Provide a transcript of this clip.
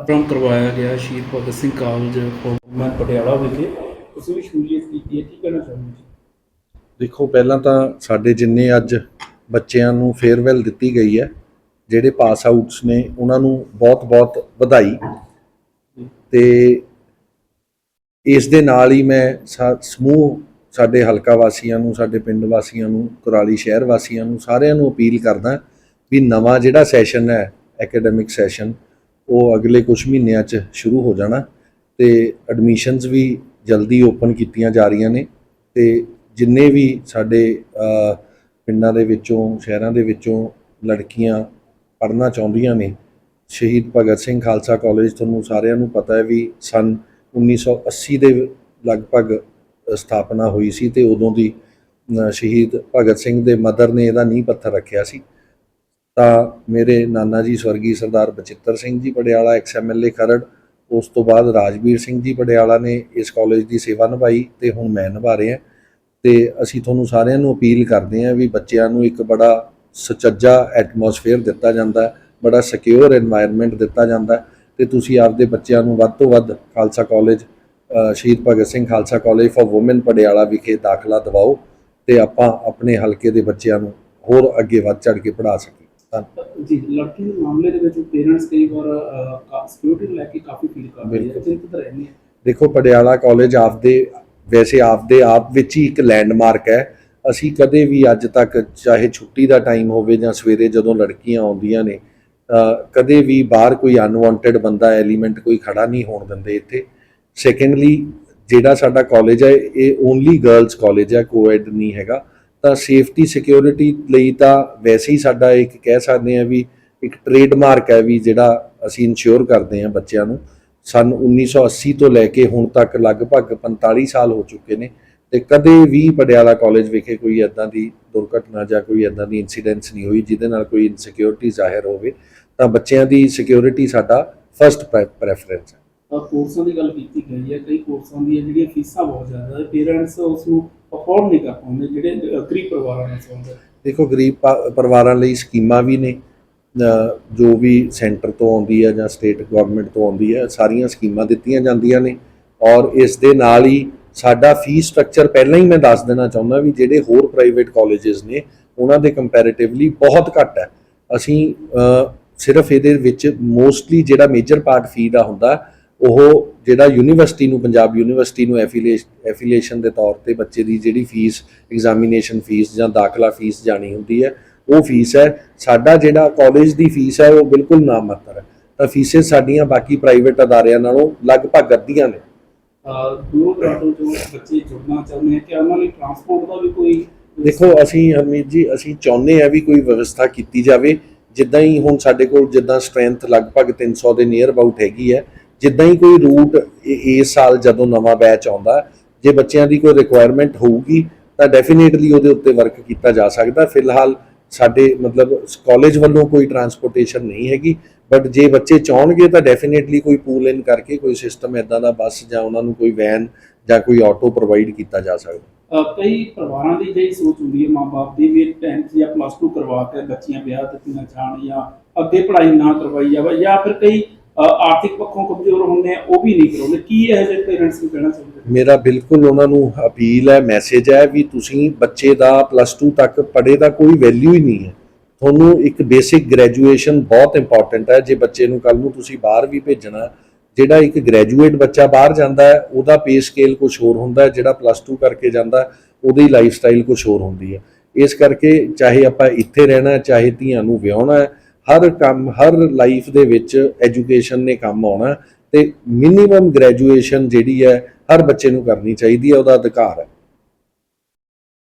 Programme ਕਰਵਾਇਆ ਗਿਆ Shaheed Bhagat Singh college for women Patiala ਵਿਖੇ। ਤੁਸੀਂ ਵੀ ਸ਼ਮੂਲੀਅਤ ਕੀਤੀ ਹੈ, ਕੀ ਕਹਿਣਾ ਚਾਹੁੰਦੇ ਜੀ ਦੇਖੋ, ਪਹਿਲਾਂ ਤਾਂ ਸਾਡੇ ਜਿੰਨੇ ਅੱਜ ਬੱਚਿਆਂ ਨੂੰ ਫੇਅਰਵੈਲ ਦਿੱਤੀ ਗਈ ਹੈ, ਜਿਹੜੇ ਪਾਸ ਆਊਟਸ ਨੇ, ਉਹਨਾਂ ਨੂੰ ਬਹੁਤ-ਬਹੁਤ ਵਧਾਈ। ਤੇ ਇਸ ਦੇ ਨਾਲ ਹੀ ਮੈਂ ਸਾ- ਸਮੂਹ ਸਾਡੇ ਹਲਕਾ ਵਾਸੀਆਂ ਨੂੰ, ਸਾਡੇ ਪਿੰਡ ਵਾਸੀਆਂ ਨੂੰ, ਕੁਰਾਲੀ ਸ਼ਹਿਰ ਵਾਸੀਆਂ ਨੂੰ ਸਾਰਿਆਂ ਨੂੰ ਅਪੀਲ ਕਰਦਾ ਵੀ ਨਵਾਂ ਜਿਹੜਾ ਸੈਸ਼ਨ ਹੈ ਐਕੈਡੈਮਿਕ ਸੈਸ਼ਨ ਉਹ ਅਗਲੇ ਕੁਝ ਮਹੀਨਿਆਂ 'ਚ ਸ਼ੁਰੂ ਹੋ ਜਾਣਾ ਤੇ ਐਡਮਿਸ਼ਨਸ ਵੀ ਜਲਦੀ ਓਪਨ ਕੀਤੀਆਂ ਜਾ ਰਹੀਆਂ ਨੇ ਤੇ ਜਿੰਨੇ ਵੀ ਸਾਡੇ ਪਿੰਡਾਂ ਦੇ ਵਿੱਚੋਂ, ਸ਼ਹਿਰਾਂ ਦੇ ਵਿੱਚੋਂ ਲੜਕੀਆਂ ਪੜ੍ਹਨਾ ਚਾਹੁੰਦੀਆਂ ਨੇ, ਸ਼ਹੀਦ ਭਗਤ ਸਿੰਘ ਖਾਲਸਾ ਕਾਲਜ ਤੁਹਾਨੂੰ ਸਾਰਿਆਂ ਨੂੰ ਪਤਾ ਹੈ ਵੀ ਸਨ 1980 ਦੇ ਲਗਭਗ ਸਥਾਪਨਾ ਹੋਈ ਸੀ ਤੇ ਉਦੋਂ ਦੀ ਸ਼ਹੀਦ ਭਗਤ ਸਿੰਘ ਦੇ ਮਦਰ ਨੇ ਇਹਦਾ ਨੀਂਹ ਪੱਥਰ ਰੱਖਿਆ ਸੀ। ਤਾਂ ਮੇਰੇ ਨਾਨਾ ਜੀ ਸਵਰਗੀ ਸਰਦਾਰ ਬਚਿੱਤਰ ਸਿੰਘ ਜੀ ਪਟਿਆਲਾ ਐਕਸ ਐਮਐਲਏ ਖਰੜ, ਉਸ ਤੋਂ ਬਾਅਦ ਰਾਜਵੀਰ ਸਿੰਘ ਜੀ ਪਟਿਆਲਾ ਨੇ ਇਸ ਕਾਲਜ ਦੀ ਸੇਵਾ ਨਿਭਾਈ ਤੇ ਹੁਣ ਮੈਂ ਨਿਭਾ ਰਿਹਾ। ਤੇ ਅਸੀਂ ਤੁਹਾਨੂੰ ਸਾਰਿਆਂ ਨੂੰ ਅਪੀਲ ਕਰਦੇ ਹਾਂ ਵੀ ਬੱਚਿਆਂ ਨੂੰ ਇੱਕ ਬੜਾ ਸਚੱਜਾ ਐਟਮੋਸਫੇਅਰ ਦਿੱਤਾ ਜਾਂਦਾ ਹੈ, ਬੜਾ ਸਿਕਿਉਰ এনवायरमेंट ਦਿੱਤਾ ਜਾਂਦਾ ਹੈ ਤੇ ਤੁਸੀਂ ਆਪਦੇ ਬੱਚਿਆਂ ਨੂੰ ਵੱਧ ਤੋਂ ਵੱਧ Khalsa college Shaheed Bhagat Singh Khalsa college for women Patiala ਵਿਖੇ ਦਾਖਲਾ ਦਿਵਾਓ ਤੇ ਆਪਾਂ ਆਪਣੇ ਹਲਕੇ ਦੇ ਬੱਚਿਆਂ ਨੂੰ ਹੋਰ ਅੱਗੇ ਵੱਧ ਚੜ ਕੇ ਪੜ੍ਹਾ ਸਕੀਏ। ਧੰਨਵਾਦ ਜੀ ਲੜਕੀ ਦੇ ਮਾਮਲੇ ਦੇ ਵਿੱਚ ਪੇਰੈਂਟਸ ਕਈ ਵਾਰ ਸਿਕਿਉਰਿਟੀ ਨੂੰ ਲੈ ਕੇ ਕਾਫੀ ਫੀਲ ਕਰਦੇ ਆ। ਬਿਲਕੁਲ। ਚਿੰਤਤ ਰਹਿੰਦੇ ਆ? ਦੇਖੋ ਪਟਿਆਲਾ ਕਾਲਜ ਆਪਦੇ ਵੈਸੇ ਆਪਦੇ ਆਪ ਵਿੱਚ ਹੀ ਇੱਕ ਲੈਂਡਮਾਰਕ ਹੈ। ਅਸੀਂ ਕਦੇ ਵੀ ਅੱਜ ਤੱਕ ਚਾਹੇ ਛੁੱਟੀ ਦਾ ਟਾਈਮ ਹੋਵੇ ਜਾਂ ਸਵੇਰੇ ਜਦੋਂ ਲੜਕੀਆਂ ਆਉਂਦੀਆਂ ਨੇ ਕਦੇ ਵੀ ਬਾਹਰ ਕੋਈ ਅਨਵਾਂਟਡ ਬੰਦਾ ਐਲੀਮੈਂਟ ਕੋਈ ਖੜਾ ਨਹੀਂ ਹੋਣ ਦਿੰਦੇ ਇੱਥੇ। ਸੈਕੰਡਲੀ ਜਿਹੜਾ ਸਾਡਾ ਕਾਲਜ ਹੈ ਇਹ ਓਨਲੀ ਗਰਲਸ ਕਾਲਜ ਹੈ ਕੋਐਡ ਨਹੀਂ ਹੈਗਾ। ਤਾਂ ਸੇਫਟੀ ਸਿਕਿਉਰਿਟੀ ਲਈ ਤਾਂ ਵੈਸੇ ਹੀ ਸਾਡਾ ਇੱਕ ਕਹਿ ਸਕਦੇ ਹਾਂ ਵੀ ਇੱਕ ਟ੍ਰੇਡਮਾਰਕ ਹੈ ਵੀ ਜਿਹੜਾ ਅਸੀਂ ਇਨਸ਼ੋਰ ਕਰਦੇ ਹਾਂ ਬੱਚਿਆਂ ਨੂੰ। ਸਨ 1980 ਤੋਂ ਲੈ ਕੇ ਹੁਣ ਤੱਕ ਲਗਭਗ 45 ਸਾਲ ਹੋ ਚੁੱਕੇ ਨੇ ਤੇ ਕਦੇ ਵੀ ਪਟਿਆਲਾ ਕਾਲਜ ਵਿਖੇ ਕੋਈ ਐਦਾਂ ਦੀ ਦੁਰਘਟਨਾ ਜਾਂ ਕੋਈ ਐਦਾਂ ਦੀ ਇਨਸੀਡੈਂਟਸ ਨਹੀਂ ਹੋਈ ਜਿਹਦੇ ਨਾਲ ਕੋਈ ਇਨਸਿਕਿਉਰਿਟੀ ਜ਼ਾਹਿਰ ਹੋਵੇ, ਤਾਂ ਬੱਚਿਆਂ ਦੀ ਸਿਕਿਉਰਿਟੀ ਸਾਡਾ ਫਰਸਟ ਪ੍ਰੈਫਰੈਂਸ ਹੈ। ਕੋਰਸਾਂ ਦੀ ਗੱਲ ਕੀਤੀ ਗਈ ਹੈ, ਕਈ ਕੋਰਸਾਂ ਦੀਆਂ ਜਿਹੜੀਆਂ ਫੀਸਾਂ ਬਹੁਤ ਜ਼ਿਆਦਾ ਹੈ ਪੇਰੈਂਟਸ ਉਸ ਨੂੰ ਅਫੋਰਡ ਨਹੀਂ ਕਰ ਪਾਉਂਦੇ, ਜਿਹੜੇ ਗਰੀਬ ਪਰਿਵਾਰਾਂ ਨਾਲ ਸੰਬੰਧ ਦੇਖੋ, ਗਰੀਬ ਪਰਿਵਾਰਾਂ ਲਈ ਸਕੀਮਾਂ ਵੀ ਨੇ ਜੋ ਵੀ ਸੈਂਟਰ ਤੋਂ ਆਉਂਦੀ ਹੈ ਜਾਂ ਸਟੇਟ ਗਵਰਨਮੈਂਟ ਤੋਂ ਆਉਂਦੀ ਹੈ, ਸਾਰੀਆਂ ਸਕੀਮਾਂ ਦਿੱਤੀਆਂ ਜਾਂਦੀਆਂ ਨੇ। ਔਰ ਇਸ ਦੇ ਨਾਲ ਹੀ ਸਾਡਾ ਫੀਸ ਸਟਰਕਚਰ ਪਹਿਲਾਂ ਹੀ ਮੈਂ ਦੱਸ ਦੇਣਾ ਚਾਹੁੰਦਾ ਵੀ ਜਿਹੜੇ ਹੋਰ ਪ੍ਰਾਈਵੇਟ ਕਾਲਜਸ ਨੇ, ਉਹਨਾਂ ਦੇ ਕੰਪੈਰੀਟਿਵਲੀ ਬਹੁਤ ਘੱਟ ਹੈ। ਅਸੀਂ ਸਿਰਫ ਇਹਦੇ ਵਿੱਚ ਮੋਸਟਲੀ ਜਿਹੜਾ ਮੇਜਰ ਪਾਰਟ ਫੀ ਦਾ ਹੁੰਦਾ ਉਹ ਜਿਹੜਾ ਯੂਨੀਵਰਸਿਟੀ ਨੂੰ ਪੰਜਾਬ ਯੂਨੀਵਰਸਿਟੀ ਨੂੰ ਐਫੀਲੀਏਸ਼ਨ ਦੇ ਤੌਰ ਤੇ ਬੱਚੇ ਦੀ ਜਿਹੜੀ ਫੀਸ ਐਗਜ਼ਾਮੀਨੇਸ਼ਨ ਫੀਸ ਜਾਂ ਦਾਖਲਾ ਫੀਸ ਜਾਣੀ ਹੁੰਦੀ ਹੈ ਉਹ ਫੀਸ ਹੈ। ਸਾਡਾ ਜਿਹੜਾ ਕਾਲਜ ਦੀ ਫੀਸ ਹੈ ਉਹ ਬਿਲਕੁਲ ਨਾਮਾਤਰ ਹੈ। ਤਾਂ ਫੀਸੇ ਸਾਡੀਆਂ ਬਾਕੀ ਪ੍ਰਾਈਵੇਟ ਅਦਾਰਿਆਂ ਨਾਲੋਂ ਲਗਭਗ ਅੱਧੀਆਂ ਨੇ। ਅਹ ਦੂਰ ਦਰਾਡੋਂ ਜੋ ਬੱਚੇ ਜੁੜਨਾ ਚਾਹੁੰਦੇ ਆ ਕਿ ਉਹਨਾਂ ਲਈ ਟਰਾਂਸਪੋਰਟ ਦਾ ਵੀ ਕੋਈ ਦੇਖੋ ਅਸੀਂ ਹਰਮੀਤ ਜੀ ਅਸੀਂ ਚਾਹੁੰਦੇ ਆ ਵੀ ਕੋਈ ਵਿਵਸਥਾ ਕੀਤੀ ਜਾਵੇ। ਜਿੱਦਾਂ ਹੀ ਹੁਣ ਸਾਡੇ ਕੋਲ ਜਿੱਦਾਂ ਸਟਰੈਂਥ ਲਗਭਗ 300 ਦੇ ਨੀਅਰ ਅਬਾਊਟ ਹੈਗੀ ਹੈ ਜਿੱਦਾਂ ਹੀ ਕੋਈ ਰੂਟ ਇਸ ਸਾਲ ਜਦੋਂ ਨਵਾਂ ਬੈਚ ਆਉਂਦਾ, ਜੇ ਬੱਚਿਆਂ ਦੀ ਕੋਈ ਰਿਕੁਆਇਰਮੈਂਟ ਹੋਊਗੀ, ਤਾਂ ਡੈਫੀਨੇਟਲੀ ਉਹਦੇ ਉੱਤੇ ਵਰਕ ਕੀਤਾ ਜਾ ਸਕਦਾ। ਫਿਲਹਾਲ ਸਾਡੇ ਮਤਲਬ ਕਾਲਜ ਵੱਲੋਂ ਕੋਈ ਟਰਾਂਸਪੋਰਟੇਸ਼ਨ ਨਹੀਂ ਹੈਗੀ ਬਟ ਜੇ ਬੱਚੇ ਚਾਹਣਗੇ ਤਾਂ ਡੈਫੀਨੇਟਲੀ ਕੋਈ ਪੂਲ ਇਨ ਕਰਕੇ ਕੋਈ ਸਿਸਟਮ ਇਦਾਂ ਦਾ ਬੱਸ ਜਾਂ ਉਹਨਾਂ ਨੂੰ ਕੋਈ ਵੈਨ ਜਾਂ ਕੋਈ ਆਟੋ ਪ੍ਰੋਵਾਈਡ ਕੀਤਾ ਜਾ ਸਕਦਾ। ਕਈ ਪਰਿਵਾਰਾਂ ਦੀ ਜਿਹੜੀ ਸੋਚ ਹੁੰਦੀ ਹੈ ਮਾਪੇ ਦੀ ਵੀ 10th ਜਾਂ ਪਲੱਸ 2 ਕਰਵਾ ਕੇ ਬੱਚੀਆਂ ਵਿਆਹ ਦਿੱਤੀਆਂ ਜਾਣ ਜਾਂ ਅੱਗੇ ਪੜ੍ਹਾਈ ਨਾ ਕਰਵਾਈ ਜਾਵੇ ਜਾਂ ਫਿਰ ਕਈ ਆਰਥਿਕ ਪੱਖੋਂ ਕਮਜ਼ੋਰ ਹੁੰਦੇ ਆ, ਉਹ ਵੀ ਨਹੀਂ ਕਰਾਉਂਦੇ। ਕੀ ਇਹ ਜਿਹੇ ਪੇਰੈਂਟਸ ਨੂੰ ਕਹਿਣਾ ਚਾਹੁੰਦੇ ਮੇਰਾ ਬਿਲਕੁਲ ਉਹਨਾਂ ਨੂੰ ਅਪੀਲ ਹੈ, ਮੈਸੇਜ ਹੈ ਵੀ ਤੁਸੀਂ ਬੱਚੇ ਦਾ ਪਲੱਸ 2 ਤੱਕ ਪੜ੍ਹੇ ਦਾ ਕੋਈ ਵੈਲਿਊ ਹੀ ਨਹੀਂ ਹੈ। ਤੁਹਾਨੂੰ ਇੱਕ ਬੇਸਿਕ ਗ੍ਰੈਜੂਏਸ਼ਨ ਬਹੁਤ ਇੰਪੋਰਟੈਂਟ ਹੈ। ਜੇ ਬੱਚੇ ਨੂੰ ਕੱਲ ਨੂੰ ਤੁਸੀਂ ਬਾਹਰ ਵੀ ਭੇਜਣਾ, ਜਿਹੜਾ ਇੱਕ ਗ੍ਰੈਜੂਏਟ ਬੱਚਾ ਬਾਹਰ ਜਾਂਦਾ ਹੈ, ਉਹਦਾ ਪੇ ਸਕੇਲ ਕੁਝ ਹੋਰ ਹੁੰਦਾ ਹੈ, ਜਿਹੜਾ ਪਲੱਸ 2 ਕਰਕੇ ਜਾਂਦਾ ਉਹਦੀ ਲਾਈਫ ਸਟਾਈਲ ਕੁਝ ਹੋਰ ਹੁੰਦੀ ਹੈ। ਇਸ ਕਰਕੇ ਚਾਹੇ ਆਪਾਂ ਇੱਥੇ ਰਹਿਣਾ ਚਾਹੇ ਧੀਆਂ ਨੂੰ ਵਿਆਹਣਾ ਹਰ ਕੰਮ, ਹਰ ਲਾਈਫ ਦੇ ਵਿੱਚ ਐਜੂਕੇਸ਼ਨ ਨੇ ਕੰਮ ਆਉਣਾ ਹੈ ਤੇ ਮਿਨੀਮਮ ਗ੍ਰੈਜੂਏਸ਼ਨ ਜਿਹੜੀ ਹੈ ਹਰ ਬੱਚੇ ਨੂੰ ਕਰਨੀ ਚਾਹੀਦੀ ਹੈ, ਉਹਦਾ ਅਧਿਕਾਰ ਹੈ।